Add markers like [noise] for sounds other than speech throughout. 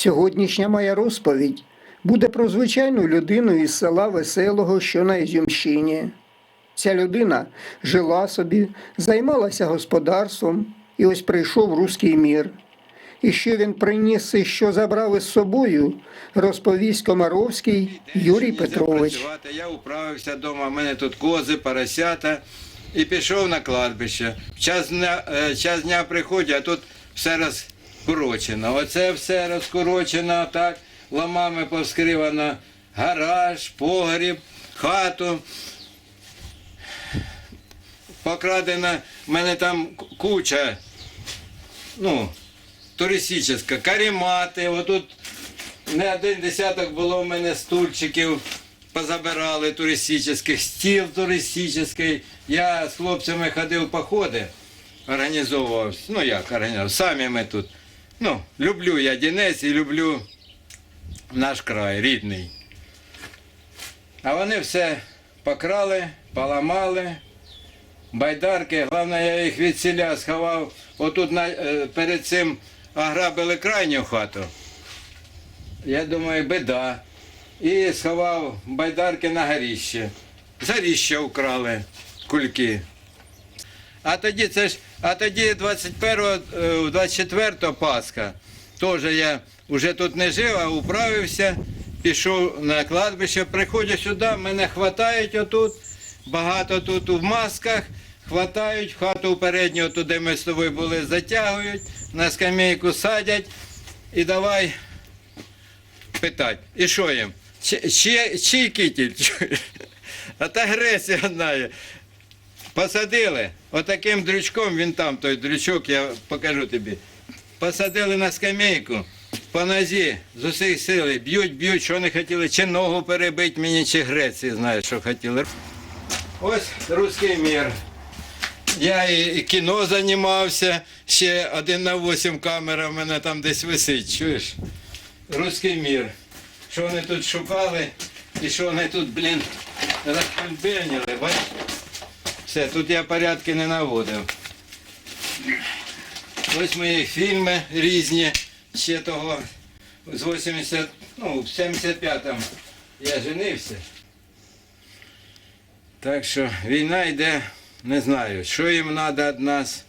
Сьогоднішня моя розповідь буде про звичайну людину із села Веселого, що на Ізюмщині. Ця людина жила собі, займалася господарством, і ось прийшов руський мір. І що він приніс і що забрав із собою, розповість Комаровський Юрій Петрович. Я управився вдома, в мене тут кози, поросята. І пішов на кладбище. Час дня, е, час дня приходять, а тут все розкорочено. Оце все розкорочено, так, ламами повскривано. Гараж, погріб, хату. Покрадена, в мене там куча, ну, туристична, каремати, отут не один десяток було в мене стульчиків, позабирали туристичних, стіл туристичний. Я з хлопцями ходив походи, організовував, ну як організовував, самі ми тут. Ну, люблю я Дінець і люблю наш край, рідний. А вони все покрали, поламали. Байдарки, головне, я їх від селя сховав. Отут на, е, перед цим ограбили крайню хату. Я думаю, бида. І сховав байдарки на горіще. З горіща украли кульки. А тоді це ж, а тоді 21-го, е, 24 Пасха. Теж я вже тут не жив, а управився, пішов на кладбище, приходжу сюди, мене хватають отут, багато тут в масках, хватають, хату передню, тут, де ми з тобою були, затягують, на скамейку садять і давай питати. І що їм? Чи, чи, чий кітель? А [laughs] та агресія знає. Посадили, отаким дрючком, він там, той дрючок, я покажу тобі. Посадили на скамейку, по нозі, з усіх сили, б'ють, б'ють, що не хотіли, чи ногу перебити мені, чи Греції, знаєш, що хотіли. Ось русський мір. Я і, кіно займався, ще один на восім камера в мене там десь висить, чуєш? Руський мір. Що вони тут шукали і що вони тут, блін, розпельбеніли, бач? Все, тут я порядки не наводив. Ось мої фільми різні, ще того з 80, ну, в 75-му я женився. Так що війна йде, не знаю, що їм треба від нас.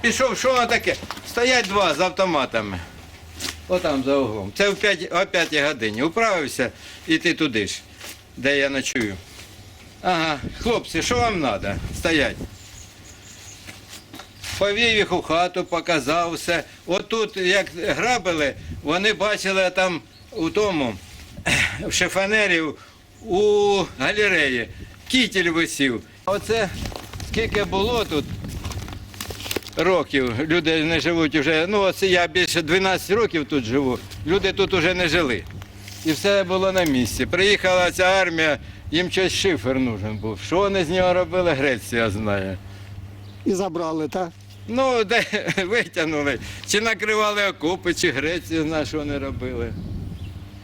Пішов, що воно таке? Стоять два з автоматами. Отам за углом. Це в 5, о 5 годині. Управився і ти туди ж, де я ночую. Ага, хлопці, що вам треба? Стоять. Повів їх у хату, показав все. Отут, як грабили, вони бачили там у тому, [clears throat] в шифонері, у галереї, кітель висів. Оце скільки було тут років, люди не живуть вже. Ну, ось я більше 12 років тут живу, люди тут вже не жили. І все було на місці. Приїхала ця армія, їм щось шифер нужен був. Що вони з нього робили, Греція знає. І забрали, так? Ну, де [laughs] витягнули. Чи накривали окопи, чи Грецію знає, що вони робили.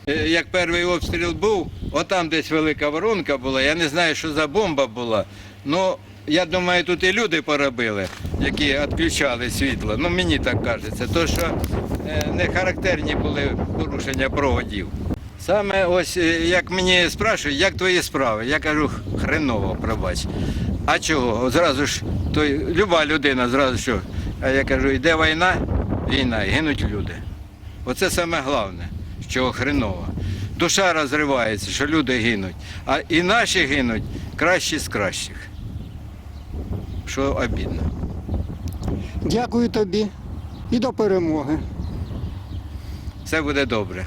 Е, Як перший обстріл був, отам десь велика воронка була, я не знаю, що за бомба була. Ну, я думаю, тут і люди поробили, які відключали світло. Ну, мені так кажеться, то що е, не характерні були порушення проводів. Саме ось е, як мені спрашують, як твої справи? Я кажу, хреново, пробач. А чого? Зразу ж той, люба людина зразу що. А я кажу, йде війна, війна, і гинуть люди. Оце саме головне, що хреново. Душа розривається, що люди гинуть. А і наші гинуть кращі з кращих. Що обідно. Дякую тобі і до перемоги. Все буде добре.